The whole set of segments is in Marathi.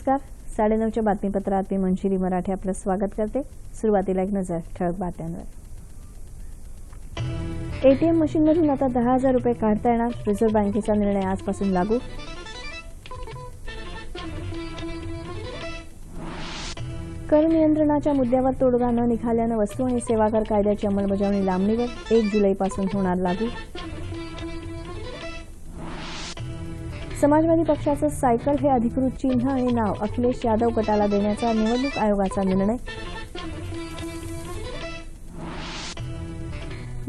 नमस्कार. साडेनऊच्या बातमीपत्रात मी मनशिरी मराठे आपलं स्वागत करते. सुरुवातीला एक नजर ठळक बातम्यांवर. एटीएम मशीनमधून आता दहा हजार रुपये काढता येणार. रिझर्व्ह बँकेचा निर्णय आजपासून लागू. कर नियंत्रणाच्या मुद्द्यावर तोडगा न निघाल्यानं वस्तू आणि सेवा कर कायद्याची अंमलबजावणी लांबणीवर. एक जुलैपासून होणार लागू. समाजवादी पक्षाचं सायकल हे अधिकृत चिन्ह आणि नाव अखिलेश यादव गटाला देण्याचा निवडणूक आयोगाचा निर्णय.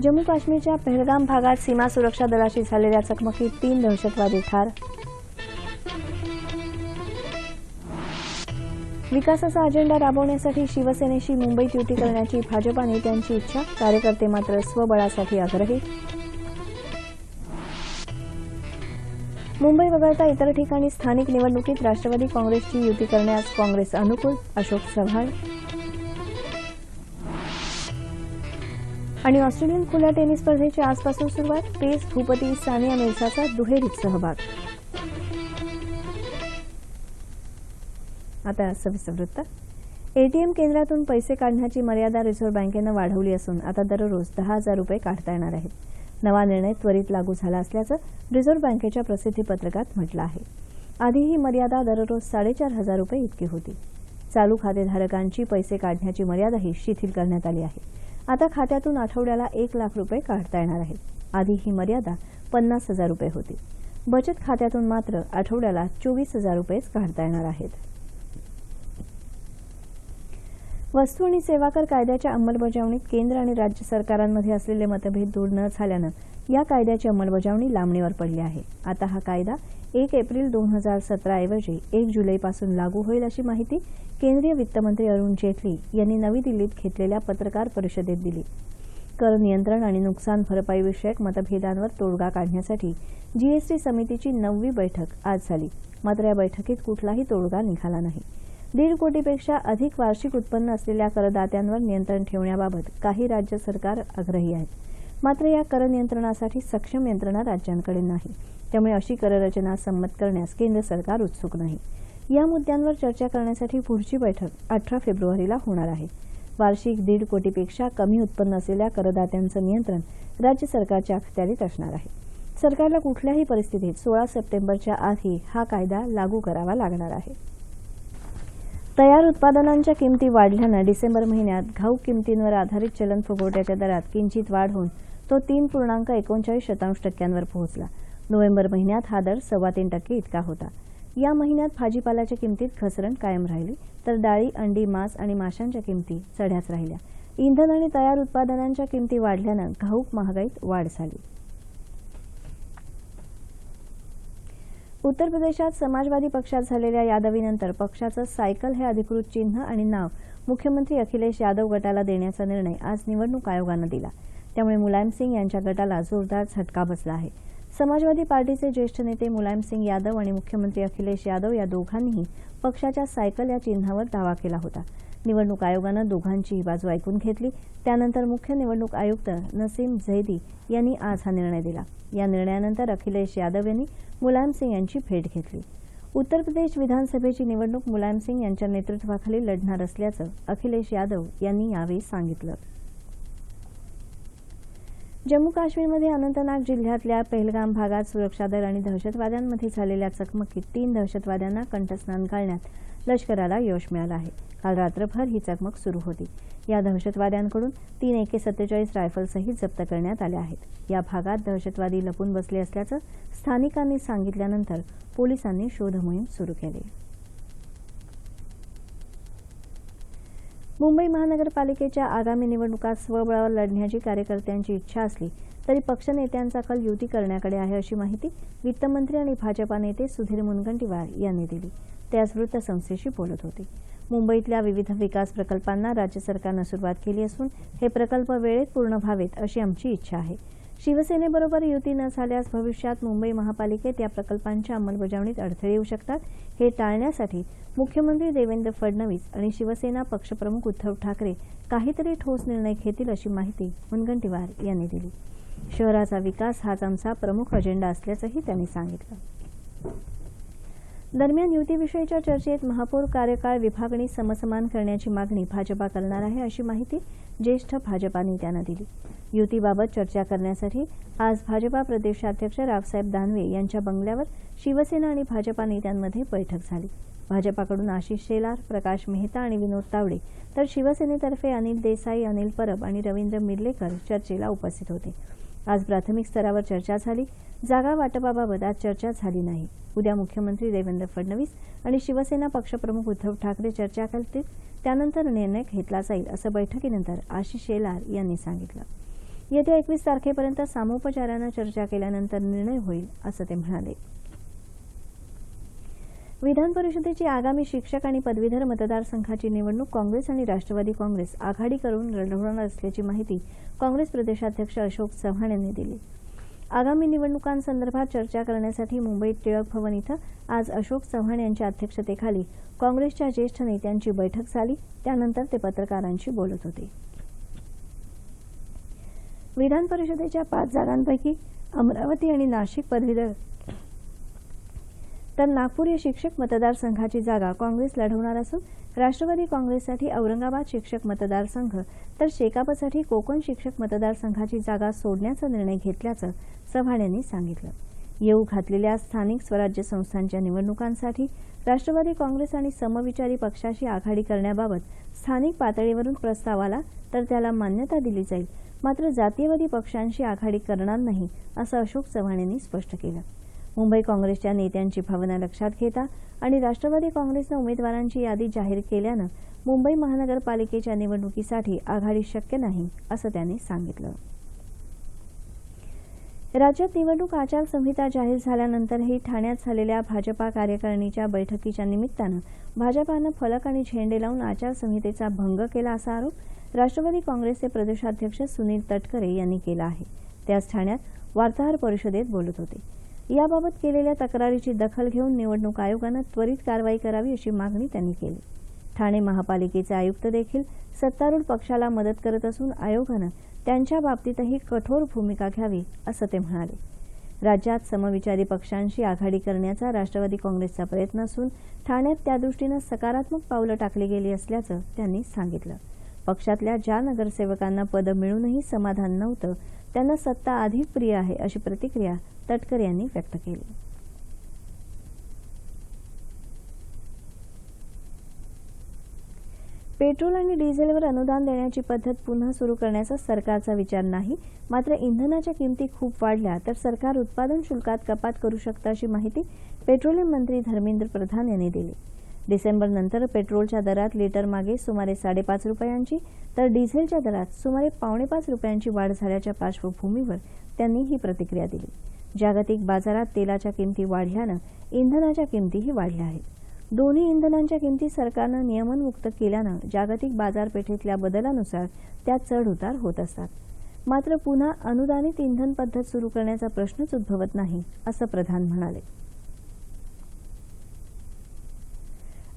जम्मू काश्मीरच्या पहलगाम भागात सीमा सुरक्षा दलाशी झालेल्या चकमकीत तीन दहशतवादी ठार. विकासाचा अजेंडा राबवण्यासाठी शिवसेनेशी मुंबईत युती करण्याची भाजपा नेत्यांची इच्छा. कार्यकर्ते मात्र स्वबळासाठी आग्रही. मुंबई वगळता इतर ठिकाणी स्थानिक निवडणुकीत राष्ट्रवादी काँग्रेसची युती करण्यास काँग्रेस अनुकूल अशोक चव्हाण. आणि ऑस्ट्रेलियन खुल्या टेनिस स्पर्धेची आजपासून सुरुवात पेस भूपती सानिया मिर्झाचा दुहेरीत सहभाग. आता सविस्तर वृत्त. एटीएम केंद्रातून पैसे काढण्याची मर्यादा रिझर्व्ह बँकेनं वाढवली असून आता दररोज दहा हजार रुपये काढता येणार आहेत. नवा निर्णय त्वरित लागू झाला असल्याचं रिझर्व्ह बँकेच्या प्रसिद्धीपत्रकात म्हटलं आहे. आधी ही मर्यादा दररोज साडेचार हजार रुपये इतकी होती. चालू खातेधारकांची पैसे काढण्याची मर्यादाही शिथिल करण्यात आली आहे. आता खात्यातून आठवड्याला एक लाख रुपये काढता येणार आहेत. आधी ही मर्यादा पन्नास हजार रुपये होती. बचत खात्यातून मात्र आठवड्याला चोवीस हजार रुपयेच काढता येणार आहेत. वस्तू आणि सेवा कर कायद्याच्या अंमलबजावणीत केंद्र आणि राज्य सरकारांमध्ये असलेले मतभेद दूर न झाल्यानं या कायद्याची अंमलबजावणी लांबणीवर पडली आहे. आता हा कायदा एक एप्रिल दोन हजार सतराऐवजी एक जुलैपासून लागू होईल अशी माहिती केंद्रीय वित्तमंत्री अरुण जेटली यांनी नवी दिल्लीत घेतलेल्या पत्रकार परिषदेत दिली. कर नियंत्रण आणि नुकसान भरपाईविषयक मतभेदांवर तोडगा काढण्यासाठी जीएसटी समितीची नववी बैठक आज झाली. मात्र या बैठकीत कुठलाही तोडगा निघाला नाही. दीड कोटीपेक्षा अधिक वार्षिक उत्पन्न असलेल्या करदात्यांवर नियंत्रण ठेवण्याबाबत काही राज्य सरकार आग्रही आहेत. मात्र या कर नियंत्रणासाठी सक्षम यंत्रणा राज्यांकडे नाही. त्यामुळे अशी कररचना संमत करण्यास केंद्र सरकार उत्सुक नाही. या मुद्द्यांवर चर्चा करण्यासाठी पुढची बैठक अठरा फेब्रुवारीला होणार आहे. वार्षिक दीड कोटीपेक्षा कमी उत्पन्न असलेल्या करदात्यांचं नियंत्रण राज्य सरकारच्या अखत्यारीत असणार आहे. सरकारला कुठल्याही परिस्थितीत सोळा सप्टेंबरच्या आधी हा कायदा लागू करावा लागणार आहे. तयार उत्पादनांच्या किमती वाढल्यानं डिसेंबर महिन्यात घाऊक किमतींवर आधारित चलन फुगवट्याच्या दरात किंचित वाढ होऊन तो तीन पूर्णांक एकोणचाळीस शतांश टक्क्यांवर पोहोचला. नोव्हेंबर महिन्यात हा दर सव्वा तीन टक्के इतका होता. या महिन्यात भाजीपाल्याच्या किमतीत घसरण कायम राहिली तर डाळी अंडी मांस आणि माशांच्या किमती चढ्याच राहिल्या. इंधन आणि तयार उत्पादनांच्या किमती वाढल्यानं घाऊक महागाईत वाढ झाली. उत्तर प्रदेशात समाजवादी पक्षात झालेल्या यादवीनंतर पक्षाचं सायकल हे अधिकृत चिन्ह आणि नाव मुख्यमंत्री अखिलेश यादव गटाला देण्याचा निर्णय आज निवडणूक आयोगानं दिला. त्यामुळे मुलायम सिंग यांच्या गटाला जोरदार झटका बसला आहे. समाजवादी पार्टीचे ज्येष्ठ नेते मुलायम सिंग यादव आणि मुख्यमंत्री अखिलेश यादव या दोघांनीही पक्षाच्या सायकल या चिन्हावर दावा केला होता. निवडणूक आयोगानं दोघांचीही बाजू ऐकून घेतली. त्यानंतर मुख्य निवडणूक आयुक्त नसीम झैदी यांनी आज हा निर्णय दिला. या निर्णयानंतर अखिलेश यादव यांनी मुलायम सिंग यांची भेट घेतली. उत्तर प्रदेश विधानसभेची निवडणूक मुलायम सिंग यांच्या नेतृत्वाखाली लढणार असल्याचं अखिलेश यादव यांनी यावेळी सांगितलं. जम्मू काश्मीरमध्ये अनंतनाग जिल्ह्यातल्या पहलगाम भागात सुरक्षा दल आणि दहशतवाद्यांमध्ये झालेल्या चकमकीत तीन दहशतवाद्यांना कंठस्नान घालण्यात लष्कराला यश मिळालं आहे. काल रात्रभर ही चकमक सुरू होती. या दहशतवाद्यांकडून तीन एके सत्तेचाळीस रायफल्सही जप्त करण्यात आल्या आहेत. या भागात दहशतवादी लपून बसले असल्याचं स्थानिकांनी सांगितल्यानंतर पोलिसांनी शोधमोहीम सुरू केली. मुंबई महानगरपालिकेच्या आगामी निवडणुकात स्वबळावर लढण्याची कार्यकर्त्यांची इच्छा असली तरी पक्षनेत्यांचा कल युती करण्याकडे आहे अशी माहिती वित्तमंत्री आणि भाजपा नेते सुधीर मुनगंटीवार यांनी दिली. ते आज वृत्तसंस्थेशी बोलत होते. मुंबईतल्या विविध विकास प्रकल्पांना राज्य सरकारनं सुरुवात केली असून हे प्रकल्प वेळेत पूर्ण व्हावेत अशी आमची इच्छा आहे. शिवसेनेबरोबर युती न झाल्यास भविष्यात मुंबई महापालिकेत या प्रकल्पांच्या अंमलबजावणीत अडथळे येऊ शकतात हे टाळण्यासाठी मुख्यमंत्री देवेंद्र फडणवीस आणि शिवसेना पक्षप्रमुख उद्धव ठाकरे काहीतरी ठोस निर्णय घेतील अशी माहिती मुनगंटीवार यांनी दिली. शहराचा विकास हाच आमचा प्रमुख अजेंडा असल्याचंही त्यांनी सांगितलं. दरम्यान युतीविषयीच्या चर्चेत महापौर कार्यकाळ विभागणी समसमान करण्याची मागणी भाजपा करणार आहे अशी माहिती ज्येष्ठ भाजपा नेत्यानं दिली. युतीबाबत चर्चा करण्यासाठी आज भाजपा प्रदेशाध्यक्ष रावसाहेब दानवे यांच्या बंगल्यावर शिवसेना आणि भाजपा नेत्यांमध्ये बैठक झाली. भाजपाकडून आशिष शेलार प्रकाश मेहता आणि विनोद तावडे तर शिवसेनेतर्फे अनिल देसाई अनिल परब आणि रवींद्र मिर्लेकर चर्चेला उपस्थित होते. आज प्राथमिक स्तरावर चर्चा झाली. जागा वाटपाबाबत आज चर्चा झाली नाही. उद्या मुख्यमंत्री देवेंद्र फडणवीस आणि शिवसेना पक्षप्रमुख उद्धव ठाकरे चर्चा करतील. त्यानंतर निर्णय घेतला जाईल असं बैठकीनंतर आशिष शेलार यांनी सांगितलं. येत्या एकवीस तारखेपर्यंत सामोपचारानं चर्चा केल्यानंतर निर्णय होईल असं ते म्हणाले. विधान परिषदेची आगामी शिक्षक आणि पदवीधर मतदारसंघाची निवडणूक काँग्रेस आणि राष्ट्रवादी काँग्रेस आघाडी करून लढवणार असल्याची माहिती काँग्रेस प्रदेशाध्यक्ष अशोक चव्हाण यांनी दिली. आगामी निवडणुकांसंदर्भात चर्चा करण्यासाठी मुंबईत टिळक भवन इथं आज अशोक चव्हाण यांच्या अध्यक्षतेखाली काँग्रेसच्या ज्येष्ठ नेत्यांची बैठक झाली. त्यानंतर ते पत्रकारांशी बोलत होते. विधान परिषदेच्या पाच जागांपैकी अमरावती आणि नाशिक पदवीधर तर नागपूर या शिक्षक मतदारसंघाची जागा काँग्रेस लढवणार असून राष्ट्रवादी काँग्रेससाठी औरंगाबाद शिक्षक मतदारसंघ तर शेकापसाठी कोकण शिक्षक मतदारसंघाची जागा सोडण्याचा निर्णय घेतल्याचं चव्हाण यांनी सांगितलं. येऊ घातलेल्या स्थानिक स्वराज्य संस्थांच्या निवडणुकांसाठी राष्ट्रवादी काँग्रेस आणि समविचारी पक्षाशी आघाडी करण्याबाबत स्थानिक पातळीवरून प्रस्ताव आला तर त्याला मान्यता दिली जाईल. मात्र जातीयवादी पक्षांशी आघाडी करणार नाही असं अशोक चव्हाण यांनी स्पष्ट केलं. मुंबई काँग्रेसच्या नेत्यांची भावना लक्षात घेता आणि राष्ट्रवादी काँग्रेसनं उमेदवारांची यादी जाहीर केल्यानं मुंबई महानगरपालिकेच्या निवडणुकीसाठी आघाडी शक्य नाही असं त्यांनी सांगितलं. राज्यात निवडणूक आचारसंहिता जाहीर झाल्यानंतरही ठाण्यात झालेल्या भाजपा कार्यकारिणीच्या बैठकीच्या निमित्तानं भाजपानं फलक आणि झेंडे लावून आचारसंहितेचा भंग केला असा आरोप राष्ट्रवादी काँग्रेसचे प्रदेशाध्यक्ष सुनील तटकरे यांनी केला आहे. ते आज ठाण्यात वार्ताहर परिषदेत बोलत होते. याबाबत केलेल्या तक्रारीची दखल घेऊन निवडणूक आयोगानं त्वरित कारवाई करावी अशी मागणी त्यांनी केली. ठाणे महापालिकेचे आयुक्त देखील सत्तारूढ पक्षाला मदत करत असून आयोगानं त्यांच्या बाबतीतही कठोर भूमिका घ्यावी असं ते म्हणाले. राज्यात समविचारी पक्षांशी आघाडी करण्याचा राष्ट्रवादी काँग्रेसचा प्रयत्न असून ठाण्यात त्यादृष्टीनं सकारात्मक पावलं टाकली गेली असल्याचं त्यांनी सांगितलं. पक्षातल्या ज्या नगरसेवकांना पदं मिळूनही समाधान नव्हतं त्यांना सत्ता अधिक प्रिय आहे अशी प्रतिक्रिया तटकर यांनी व्यक्त केली. पेट्रोल आणि डिझेलवर अनुदान देण्याची पद्धत पुन्हा सुरू करण्याचा सरकारचा विचार नाही मात्र इंधनाच्या किमती खूप वाढल्या तर सरकार उत्पादन शुल्कात कपात करू शकतं अशी माहिती पेट्रोलियम मंत्री धर्मेंद्र प्रधान यांनी दिली. डिसेंबरनंतर पेट्रोलच्या दरात लिटर मागे सुमारे साडेपाच रुपयांची तर डिझेलच्या दरात सुमारे पावणेपाच रुपयांची वाढ झाल्याच्या पार्श्वभूमीवर त्यांनी ही प्रतिक्रिया दिली. जागतिक बाजारात तेलाच्या किमती वाढल्यानं इंधनाच्या किमतीही वाढल्या आहेत. दोन्ही इंधनांच्या किमती सरकारनं नियमनमुक्त केल्यानं जागतिक बाजारपेठेतल्या बदलानुसार त्यात चढउतार होत असतात. मात्र पुन्हा अनुदानित इंधन पद्धत सुरू करण्याचा प्रश्नच उद्भवत नाही असं प्रधान म्हणाले.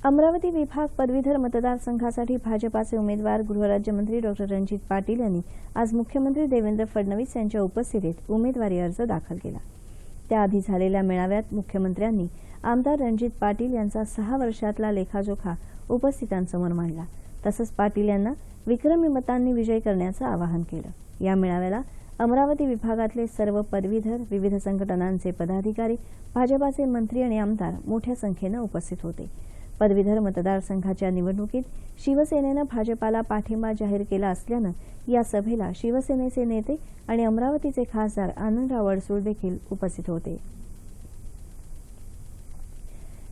अमरावती विभाग पदवीधर मतदारसंघासाठी भाजपाचे उमेदवार गृहराज्यमंत्री डॉ. रणजित पाटील यांनी आज मुख्यमंत्री देवेंद्र फडणवीस यांच्या उपस्थितीत उमेदवारी अर्ज दाखल केला. त्याआधी झालेल्या मेळाव्यात मुख्यमंत्र्यांनी आमदार रणजित पाटील यांचा सहा वर्षातला लेखाजोखा उपस्थितांसमोर मांडला. तसंच पाटील यांना विक्रमी मतांनी विजय करण्याचं आवाहन केलं. या मेळाव्याला अमरावती विभागातले सर्व पदवीधर विविध संघटनांचे पदाधिकारी भाजपाचे मंत्री आणि आमदार मोठ्या संख्येनं उपस्थित होते. पदवीधर मतदारसंघाच्या निवडणुकीत शिवसेनेनं भाजपाला पाठिंबा जाहीर केला असल्यानं या सभेला शिवसेनेचे नेते आणि अमरावतीचे खासदार आनंदराव अडसूळ देखील उपस्थित होते.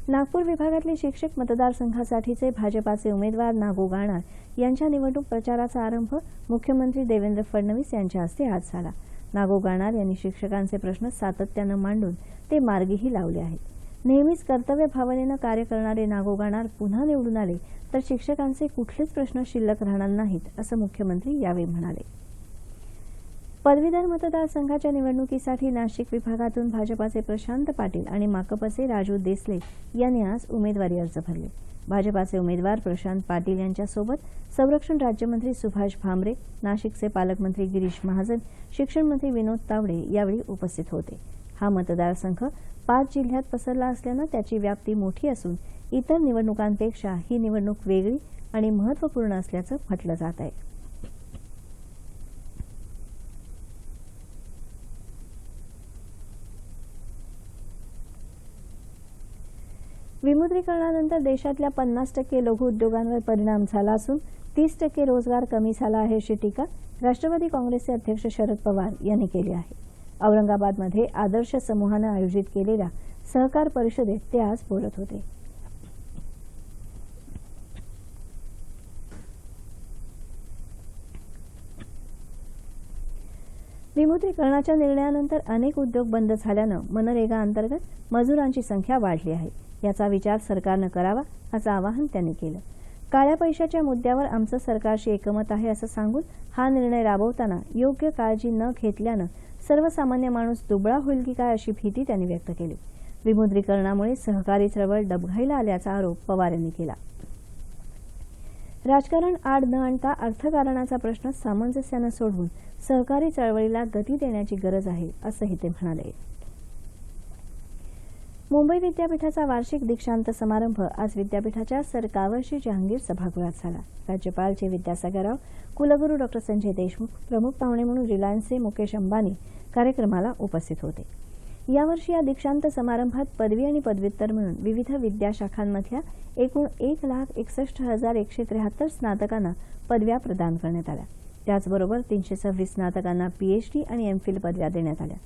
नागपूर विभागातले शिक्षक मतदारसंघासाठीचे भाजपाचे उमेदवार नागो गाणार यांच्या निवडणूक प्रचाराचा आरंभ मुख्यमंत्री देवेंद्र फडणवीस यांच्या हस्ते आज झाला. नागो गाणार यांनी शिक्षकांचे प्रश्न सातत्यानं मांडून ते मार्गीही लावले आहेत. नेहमीच कर्तव्य भावनेनं कार्य करणारे नागोगाणार पुन्हा निवडून आले तर शिक्षकांचे कुठलेच प्रश्न शिल्लक राहणार नाहीत असं मुख्यमंत्री यावेळी म्हणाले. पदवीधर मतदारसंघाच्या निवडणुकीसाठी नाशिक विभागातून भाजपाचे प्रशांत पाटील आणि माकपचे राजू देसले यांनी आज उमेदवारी अर्ज भरले. भाजपाचे उमेदवार प्रशांत पाटील यांच्यासोबत संरक्षण राज्यमंत्री सुभाष भामरे नाशिकचे पालकमंत्री गिरीश महाजन शिक्षणमंत्री विनोद तावडे यावेळी उपस्थित होते. हा मतदारसंघ पाच जिल्ह्यात पसरला असल्यानं त्याची व्याप्ती मोठी असून इतर निवडणुकांपेक्षा ही निवडणूक वेगळी आणि महत्त्वपूर्ण असल्याचं म्हटलं जात आहे. विमुद्रीकरणानंतर देशातल्या पन्नास टक्के लघु उद्योगांवर परिणाम झाला असून तीस टक्के रोजगार कमी झाला आहे अशी टीका राष्ट्रवादी काँग्रेसचे अध्यक्ष शरद पवार यांनी केली आहे. औरंगाबादमध्ये आदर्श समूहानं आयोजित केलेल्या सहकार परिषदेत ते आज बोलत होते. विमुद्रीकरणाच्या निर्णयानंतर अनेक उद्योग बंद झाल्यानं मनरेगा अंतर्गत मजुरांची संख्या वाढली आहे. याचा विचार सरकारनं करावा असं आवाहन त्यांनी केलं. काळ्या पैशाच्या मुद्द्यावर आमचं सरकारशी एकमत आहे असं सांगून हा निर्णय राबवताना योग्य काळजी न घेतल्यानं सर्वसामान्य माणूस दुबळा होईल की काय अशी भीती त्यांनी व्यक्त केली. विमुद्रीकरणामुळे सहकारी चळवळ डबघाईला आल्याचा आरोप पवार यांनी केला. राजकारण आड न आणता अर्थकारणाचा प्रश्न सामंजस्यानं सोडवून सहकारी चळवळीला गती देण्याची गरज आहे असंही ते म्हणाले. मुंबई विद्यापीठाचा वार्षिक दीक्षांत समारंभ आज विद्यापीठाच्या सर जहांगीर सभागृहात झाला. राज्यपाल चे विद्यासागर राव कुलगुरू डॉक्टर संजय देशमुख प्रमुख पाहुणे म्हणून रिलायन्सचे मुकेश अंबानी कार्यक्रमाला उपस्थित होते. यावर्षी या दीक्षांत समारंभात पदवी आणि पदव्युत्तर म्हणून विविध विद्याशाखांमधल्या एकूण एक लाख एकसष्ट हजार एकशे त्र्याहत्तर स्नातकांना पदव्या प्रदान करण्यात आल्या. त्याचबरोबर तीनशे सव्वीस स्नातकांना पीएचडी आणि एमफिल पदव्या देण्यात आल्या.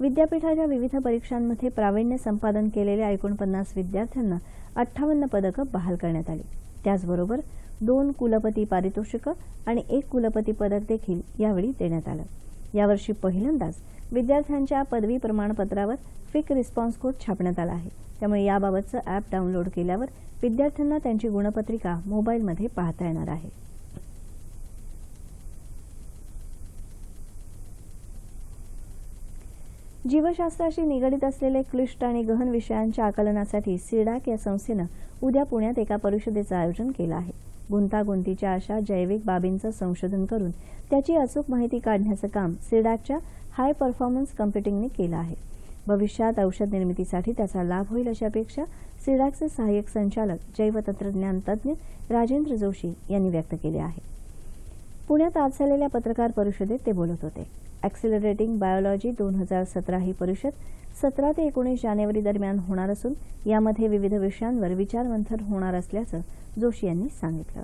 विद्यापीठाच्या विविध परीक्षांमध्ये प्रावीण्य संपादन केलेल्या एकोणपन्नास विद्यार्थ्यांना अठ्ठावन्न पदकं बहाल करण्यात आली. त्याचबरोबर दोन कुलपती पारितोषिकं आणि एक कुलपती पदक देखील यावेळी देण्यात आलं. यावर्षी पहिल्यांदाच विद्यार्थ्यांच्या पदवी प्रमाणपत्रावर क्विक रिस्पॉन्स कोड छापण्यात आला आहे. त्यामुळे याबाबतचं अॅप डाउनलोड केल्यावर विद्यार्थ्यांना त्यांची गुणपत्रिका मोबाईलमध्ये पाहता येणार आहे. जीवशास्त्राशी निगडीत असलेले क्लिष्ट आणि गहन विषयांच्या आकलनासाठी सिडाक या संस्थेनं उद्या पुण्यात एका परिषदेचं आयोजन केलं आहे. गुंतागुंतीच्या अशा जैविक बाबींचं संशोधन करून त्याची अचूक माहिती काढण्याचं काम सिडॅकच्या हाय परफॉर्मन्स कम्प्युटिंगने केलं आहे. भविष्यात औषध निर्मितीसाठी त्याचा लाभ होईल अशी अपेक्षा सिडाकचे सहाय्यक संचालक जैवतंत्रज्ञान तज्ज्ञ राजेंद्र जोशी यांनी व्यक्त केली आहे. पुण्यात आज झालेल्या पत्रकार परिषदेत ते बोलत होते. ॲक्सिलरेटिंग बायोलॉजी दोन हजार सतरा ही परिषद सतरा ते एकोणीस जानेवारी दरम्यान होणार असून यामध्ये विविध विषयांवर विचारमंथन होणार असल्याचं जोशी यांनी सांगितलं.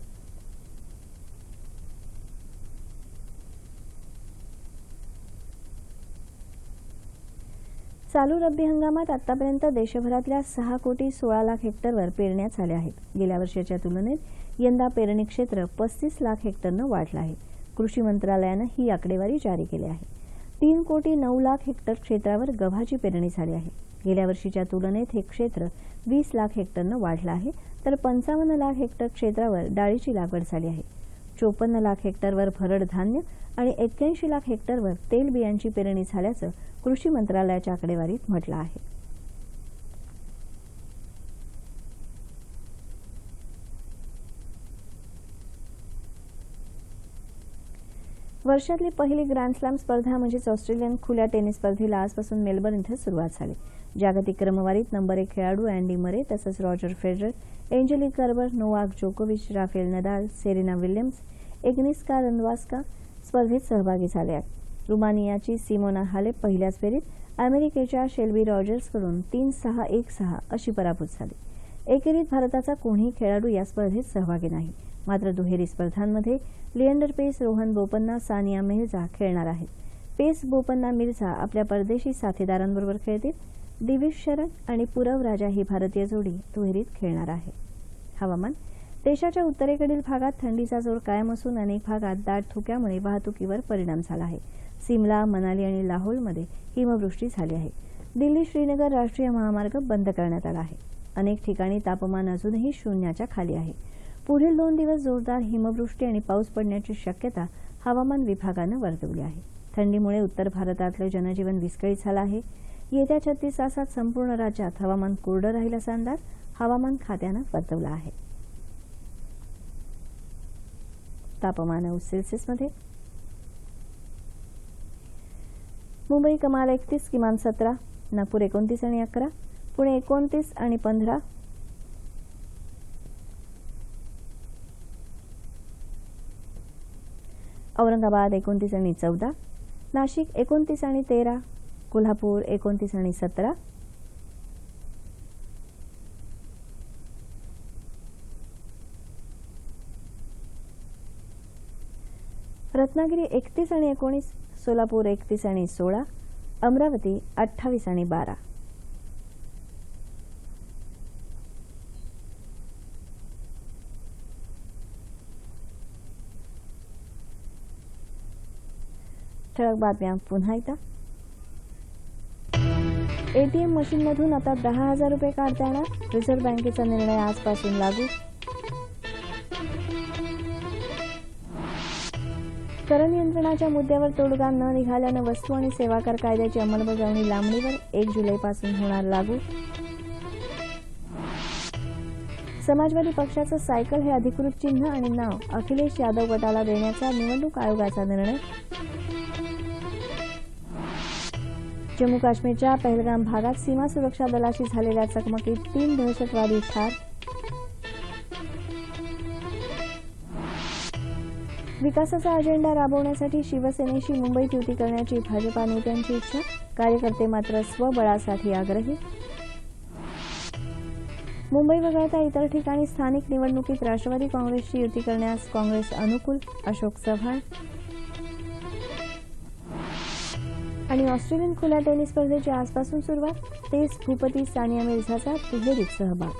चालू रब्बी हंगामात आतापर्यंत देशभरातल्या सहा कोटी सोळा लाख हेक्टरवर पेरण्या झाल्या आहेत. गेल्या वर्षाच्या तुलनेत यंदा पेरणी क्षेत्र पस्तीस लाख हेक्टरनं वाढलं आहे. कृषी मंत्रालयानं ही आकडेवारी जारी केली आहे. तीन कोटी नऊ लाख हेक्टर क्षेत्रावर गव्हाची पेरणी झाली आहे. गेल्या वर्षीच्या तुलनेत हे क्षेत्र वीस लाख हेक्टरनं वाढलं आहे तर पंचावन्न लाख हेक्टर क्षेत्रावर डाळीची लागवड झाली आहे. चोपन्न लाख हेक्टरवर भरड धान्य आणि एक्क्याऐंशी लाख हेक्टरवर तेल बियांची पेरणी झाल्याचं कृषी मंत्रालयाच्या आकडेवारीत म्हटलं आहे. वर्षातली पहिली ग्रँडस्लॅम स्पर्धा म्हणजेच ऑस्ट्रेलियन खुल्या टेनिस स्पर्धेला आजपासून मेलबर्न इथं सुरुवात झाली. जागतिक क्रमवारीत नंबर एक खेळाडू अँडी मरे तसंच Roger Federer Angelique Kerber Novak जोकोविच Rafael Nadal Serena Williams Agnieszka Radwanska स्पर्धेत सहभागी झाले आहेत. रुमानियाची सिमोना हाले पहिल्याच फेरीत अमेरिकेच्या शेल्बी रॉजर्सकडून तीन सहा एक सहा अशी पराभूत झाली. एकेरीत भारताचा कोणीही खेळाडू या स्पर्धेत सहभागी नाही. मात्र दुहेरी स्पर्धांमध्ये लिएंडर पेस रोहन बोपन्ना सानिया मिर्झा खेळणार आहेत. पेस बोपन्ना मिर्झा आपल्या परदेशी साथीदारांबरोबर खेळतील. दिविज शरण आणि पुरव राजा ही भारतीय जोडी दुहेरीत खेळणार आहे. हवामान. देशाच्या उत्तरेकडील भागात थंडीचा जोर कायम असून अनेक भागात दाट धुक्यामुळे वाहतुकीवर परिणाम झाला आहे. सिमला मनाली आणि लाहोलमध्ये हिमवृष्टी झाली आहे. दिल्ली श्रीनगर राष्ट्रीय महामार्ग बंद करण्यात आला आहे. अनेक ठिकाणी तापमान अजूनही शून्याच्या खाली आहे. पुढील दोन दिवस जोरदार हिमवृष्टी आणि पाऊस पडण्याची शक्यता हवामान विभागानं वर्तवली आहे. थंडीमुळे उत्तर भारतातलं जनजीवन विस्कळीत झालं आहे. येत्या छत्तीस तासात संपूर्ण राज्यात हवामान कोरडं राहील असा अंदाज हवामान खात्यानं वर्तवला आहे. तापमान सेल्सिअसमध्ये मुंबई कमाल एकतीस किमान सतरा नागपूर एकोणतीस आणि अकरा पुणे एकोणतीस आणि पंधरा औरंगाबाद एकोणतीस आणि चौदा नाशिक एकोणतीस आणि तेरा कोल्हापूर एकोणतीस आणि सतरा. रत्नागिरी एकतीस आणि एकोणीस सोलापूर एकतीस आणि सोळा अमरावती अठ्ठावीस आणि बारा. ठळक बातम्या पुन्हा एकदा. एटीएम मशीनमधून आता दहा हजार रुपये काढता येणार रिझर्व्ह बँकेचा निर्णय आजपासून लागू. कर नियंत्रणाच्या मुद्द्यावर तोडगा न निघाल्यानं वस्तू आणि सेवा कर कायद्याची अंमलबजावणी लांबणीवर एक जुलैपासून होणार लागू. समाजवादी पक्षाचं सायकल हे अधिकृत चिन्ह आणि नाव अखिलेश यादव गटाला देण्याचा निवडणूक आयोगाचा निर्णय. जम्मू काश्मीरच्या पहलगाम भागात सीमा सुरक्षा दलाशी झालेल्या चकमकीत तीन दहशतवादी ठार. विकासाचा अजेंडा राबवण्यासाठी शिवसेनेशी मुंबईत युती करण्याची भाजपा नेत्यांची इच्छा. कार्यकर्ते मात्र स्वबळासाठी आग्रही. मुंबई वगळता इतर ठिकाणी स्थानिक निवडणुकीत राष्ट्रवादी काँग्रेसची युती करण्यास काँग्रेस अनुकूल अशोक चव्हाण. आणि ऑस्ट्रेलियन खुल्या टेनिस स्पर्धेची आजपासून सुरुवात तेच भूपती सानिया मिर्झाचा दुहेरीत सहभाग.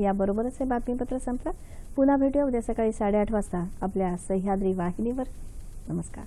याबरोबरच हे बातमीपत्र संपलं. पुन्हा भेटूया उद्या सकाळी साडेआठ वाजता आपल्या सह्याद्री वाहिनीवर. नमस्कार.